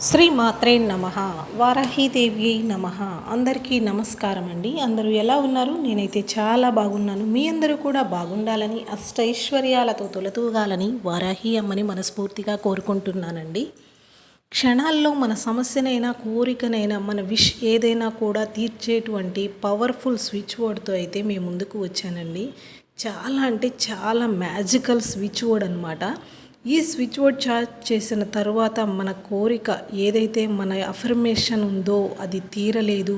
శ్రీ మాత్రే నమ వారాహీదేవి నమ. అందరికీ నమస్కారం అండి. అందరూ ఎలా ఉన్నారు? నేనైతే చాలా బాగున్నాను. మీ అందరూ కూడా బాగుండాలని అష్టైశ్వర్యాలతో తొలతూగాలని వారాహి అమ్మని మనస్ఫూర్తిగా కోరుకుంటున్నానండి. క్షణాల్లో మన సమస్యనైనా కోరికనైనా మన విష్ ఏదైనా కూడా తీర్చేటువంటి పవర్ఫుల్ స్విచ్ బోర్డ్తో అయితే మేము ముందుకు వచ్చానండి. చాలా అంటే చాలా మ్యాజికల్ స్విచ్ బోర్డ్ అనమాట ఈ స్విచ్ బోర్డ్ చార్జ్ చేసిన తర్వాత మన కోరిక ఏదైతే మన అఫర్మేషన్ ఉందో అది తీరలేదు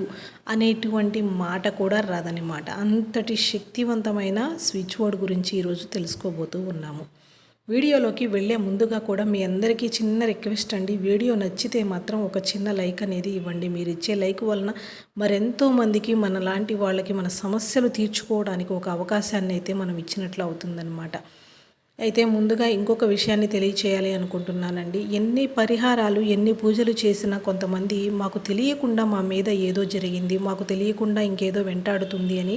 అనేటువంటి మాట కూడా రాదనమాట అంతటి శక్తివంతమైన స్విచ్ బోర్డ్ గురించి ఈరోజు తెలుసుకోబోతూ ఉన్నాము. వీడియోలోకి వెళ్ళే ముందుగా కూడా మీ అందరికీ చిన్న రిక్వెస్ట్ అండి. వీడియో నచ్చితే మాత్రం ఒక చిన్న లైక్ అనేది ఇవ్వండి. మీరు ఇచ్చే లైక్ వలన మరెంతో మందికి మన లాంటి వాళ్ళకి మన సమస్యలు తీర్చుకోవడానికి ఒక అవకాశాన్ని అయితే మనం ఇచ్చినట్లు అవుతుందన్నమాట. అయితే ముందుగా ఇంకొక విషయాన్ని తెలియచేయాలి అనుకుంటున్నానండి. ఎన్ని పరిహారాలు ఎన్ని పూజలు చేసినా కొంతమంది మాకు తెలియకుండా మా మీద ఏదో జరిగింది మాకు తెలియకుండా ఇంకేదో వెంటాడుతుంది అని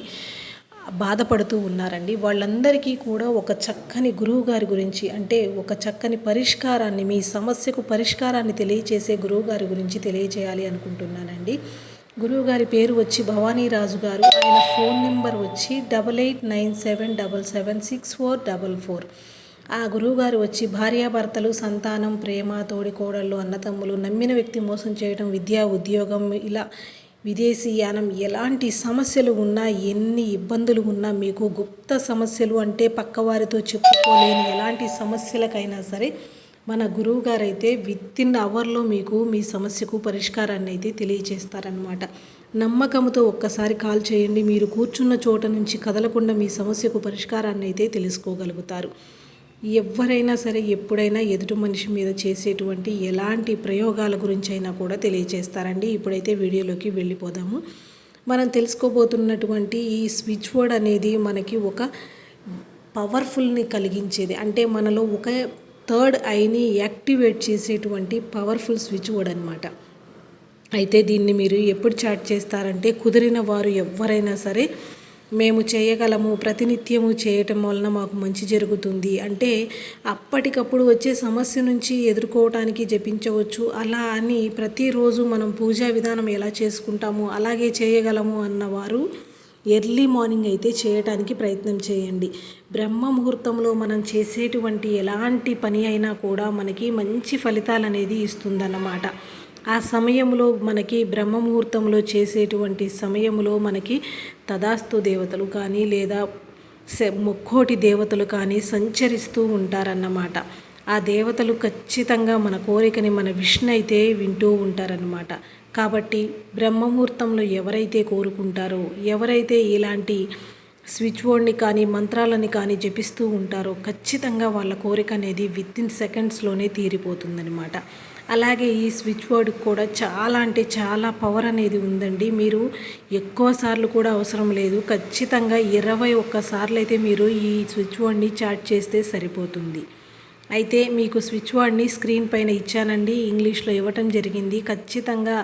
బాధపడుతూ ఉన్నారండి. వాళ్ళందరికీ కూడా ఒక చక్కని గురువు గారి గురించి అంటే ఒక చక్కని పరిష్కారాన్ని మీ సమస్యకు పరిష్కారాన్ని తెలియచేసే గురువు గారి గురించి తెలియచేయాలి అనుకుంటున్నానండి. గురువుగారి పేరు వచ్చి భవానీ రాజు గారు. ఆయన ఫోన్ నెంబర్ వచ్చి double eight nine seven double seven six four double four. ఆ గురువుగారు వచ్చి భార్యాభర్తలు సంతానం ప్రేమ తోడి కోడళ్ళు అన్నతమ్ములు నమ్మిన వ్యక్తి మోసం చేయడం విద్య ఉద్యోగం ఇలా విదేశీయానం ఎలాంటి సమస్యలు ఉన్నా ఎన్ని ఇబ్బందులు ఉన్నా మీకు గుప్త సమస్యలు అంటే పక్కవారితో చెప్పుకోలేని ఎలాంటి సమస్యలకైనా సరే మన గురువు గారైతే అయితే విత్ ఇన్ అవర్లో మీకు మీ సమస్యకు పరిష్కారాన్ని అయితే తెలియజేస్తారనమాట నమ్మకంతో ఒక్కసారి కాల్ చేయండి. మీరు కూర్చున్న చోట నుంచి కదలకుండా మీ సమస్యకు పరిష్కారాన్ని అయితే తెలుసుకోగలుగుతారు. ఎవరైనా సరే ఎప్పుడైనా ఎదుటి మనిషి మీద చేసేటువంటి ఎలాంటి ప్రయోగాల గురించి అయినా కూడా తెలియజేస్తారండి ఇప్పుడైతే వీడియోలోకి వెళ్ళిపోదాము. మనం తెలుసుకోబోతున్నటువంటి ఈ స్విచ్ బోర్డ్ అనేది మనకి ఒక పవర్ఫుల్ని కలిగించేది. అంటే మనలో ఒక థర్డ్ ఐని యాక్టివేట్ చేసేటువంటి పవర్ఫుల్ స్విచ్ బోర్డ్ అనమాట అయితే దీన్ని మీరు ఎప్పుడు చాట్ చేస్తారంటే కుదిరిన వారు ఎవరైనా సరే మేము చేయగలము ప్రతినిత్యము చేయటం వలన మాకు మంచి జరుగుతుంది. అంటే అప్పటికప్పుడు వచ్చే సమస్య నుంచి ఎదుర్కోవటానికి జపించవచ్చు. అలా అని ప్రతిరోజు మనం పూజా విధానం ఎలా చేసుకుంటాము అలాగే చేయగలము అన్నవారు ఎర్లీ మార్నింగ్ అయితే చేయటానికి ప్రయత్నం చేయండి. బ్రహ్మ ముహూర్తంలో మనం చేసేటువంటి ఎలాంటి పని అయినా కూడా మనకి మంచి ఫలితాలు అనేది ఇస్తుందన్నమాట. ఆ సమయంలో మనకి బ్రహ్మ ముహూర్తంలో చేసేటువంటి సమయంలో మనకి తదాస్తు దేవతలు కానీ లేదా ముక్కోటి దేవతలు కానీ సంచరిస్తూ ఉంటారన్నమాట. ఆ దేవతలు ఖచ్చితంగా మన కోరికని మన విష్ణు అయితే వింటూ ఉంటారన్నమాట. కాబట్టి బ్రహ్మముహూర్తంలో ఎవరైతే కోరుకుంటారో ఎవరైతే ఇలాంటి స్విచ్ బోర్డ్ని కానీ మంత్రాలని కానీ జపిస్తూ ఉంటారో ఖచ్చితంగా వాళ్ళ కోరిక అనేది విత్ ఇన్ సెకండ్స్లోనే తీరిపోతుందనమాట అలాగే ఈ స్విచ్ బోర్డ్ కూడా చాలా అంటే చాలా పవర్ అనేది ఉందండి. మీరు ఎక్కువ సార్లు కూడా అవసరం లేదు. ఖచ్చితంగా ఇరవై ఒక్కసార్లు అయితే మీరు ఈ స్విచ్ బోర్డ్ని చార్జ్ చేస్తే సరిపోతుంది. అయితే మీకు స్విచ్ బోర్డ్ని స్క్రీన్ పైన ఇచ్చానండి. ఇంగ్లీష్లో ఇవ్వటం జరిగింది. ఖచ్చితంగా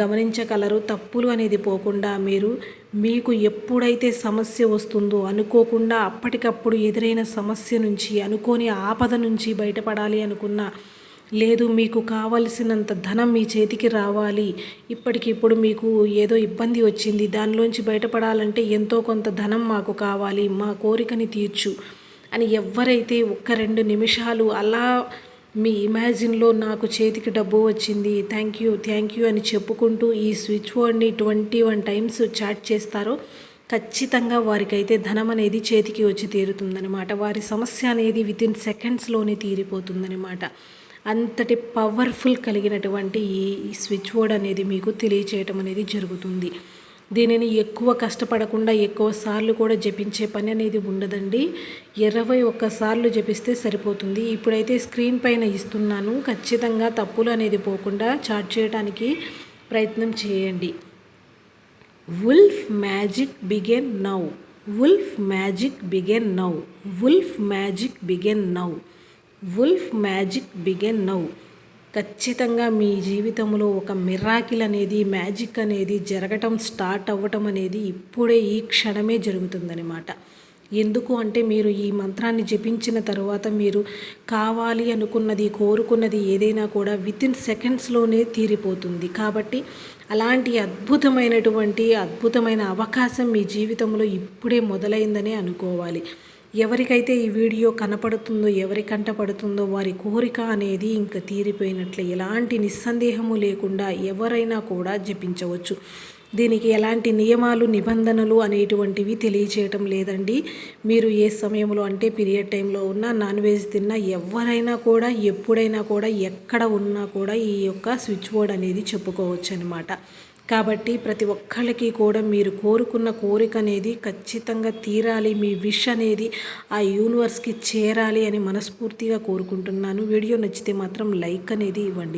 గమనించగలరు. తప్పులు అనేది పోకుండా మీరు మీకు ఎప్పుడైతే సమస్య వస్తుందో అనుకోకుండా అప్పటికప్పుడు ఎదురైన సమస్య నుంచి అనుకోని ఆపద నుంచి బయటపడాలి అనుకున్న లేదు మీకు కావలసినంత ధనం మీ చేతికి రావాలి. ఇప్పటికిప్పుడు మీకు ఏదో ఇబ్బంది వచ్చింది. దానిలోంచి బయటపడాలంటే ఎంతో కొంత ధనం మాకు కావాలి. మా కోరికని తీర్చు. అని ఎవరైతే ఒక్క రెండు నిమిషాలు అలా మీ ఇమాజిన్లో నాకు చేతికి డబ్బు వచ్చింది థ్యాంక్ యూ థ్యాంక్ యూ అని చెప్పుకుంటూ ఈ స్విచ్ బోర్డ్ని ట్వంటీ వన్ టైమ్స్ చాట్ చేస్తారో ఖచ్చితంగా వారికైతే ధనం అనేది చేతికి వచ్చి తీరుతుందనమాట వారి సమస్య అనేది వితిన్ సెకండ్స్లోనే తీరిపోతుందనమాట అంతటి పవర్ఫుల్ కలిగినటువంటి ఈ స్విచ్ బోర్డ్ అనేది మీకు తెలియచేయటం అనేది జరుగుతుంది. దీనిని ఎక్కువ కష్టపడకుండా ఎక్కువ సార్లు కూడా జపించే పని అనేది ఉండదండి. ఇరవై ఒక్కసార్లు జపిస్తే సరిపోతుంది. ఇప్పుడైతే స్క్రీన్ పైన ఇస్తున్నాను. ఖచ్చితంగా తప్పులు అనేది పోకుండా చార్ట్ చేయడానికి ప్రయత్నం చేయండి. Wolf magic begin now. Wolf magic begin now. Wolf magic begin now. Wolf magic begin now ఖచ్చితంగా మీ జీవితంలో ఒక మిరాకిల్ అనేది మ్యాజిక్ అనేది జరగటం స్టార్ట్ అవ్వటం అనేది ఇప్పుడే ఈ క్షణమే జరుగుతుందనమాట ఎందుకు అంటే మీరు ఈ మంత్రాన్ని జపించిన తర్వాత మీరు కావాలి అనుకున్నది కోరుకున్నది ఏదైనా కూడా వితిన్ సెకండ్స్లోనే తీరిపోతుంది. కాబట్టి అలాంటి అద్భుతమైనటువంటి అద్భుతమైన అవకాశం మీ జీవితంలో ఇప్పుడే మొదలైందనే అనుకోవాలి. ఎవరికైతే ఈ వీడియో కనపడుతుందో ఎవరి కంట పడుతుందో వారి కోరిక అనేది ఇంకా తీరిపోయినట్లే. ఎలాంటి నిస్సందేహము లేకుండా ఎవరైనా కూడా జపించవచ్చు. దీనికి ఎలాంటి నియమాలు నిబంధనలు అనేటువంటివి తెలియచేయటం లేదండి. మీరు ఏ సమయంలో అంటే పీరియడ్ టైంలో ఉన్నా నాన్ వెజ్ తిన్నా ఎవరైనా కూడా ఎప్పుడైనా కూడా ఎక్కడ ఉన్నా కూడా ఈ యొక్క స్విచ్ బోర్డ్ అనేది చెప్పుకోవచ్చు అనమాట కాబట్టి ప్రతి ఒక్కళ్ళకి కూడా మీరు కోరుకున్న కోరిక అనేది ఖచ్చితంగా తీరాలి. మీ విష్ అనేది ఆ యూనివర్స్కి చేరాలి అని మనస్ఫూర్తిగా కోరుకుంటున్నాను. వీడియో నచ్చితే మాత్రం లైక్ అనేది ఇవ్వండి.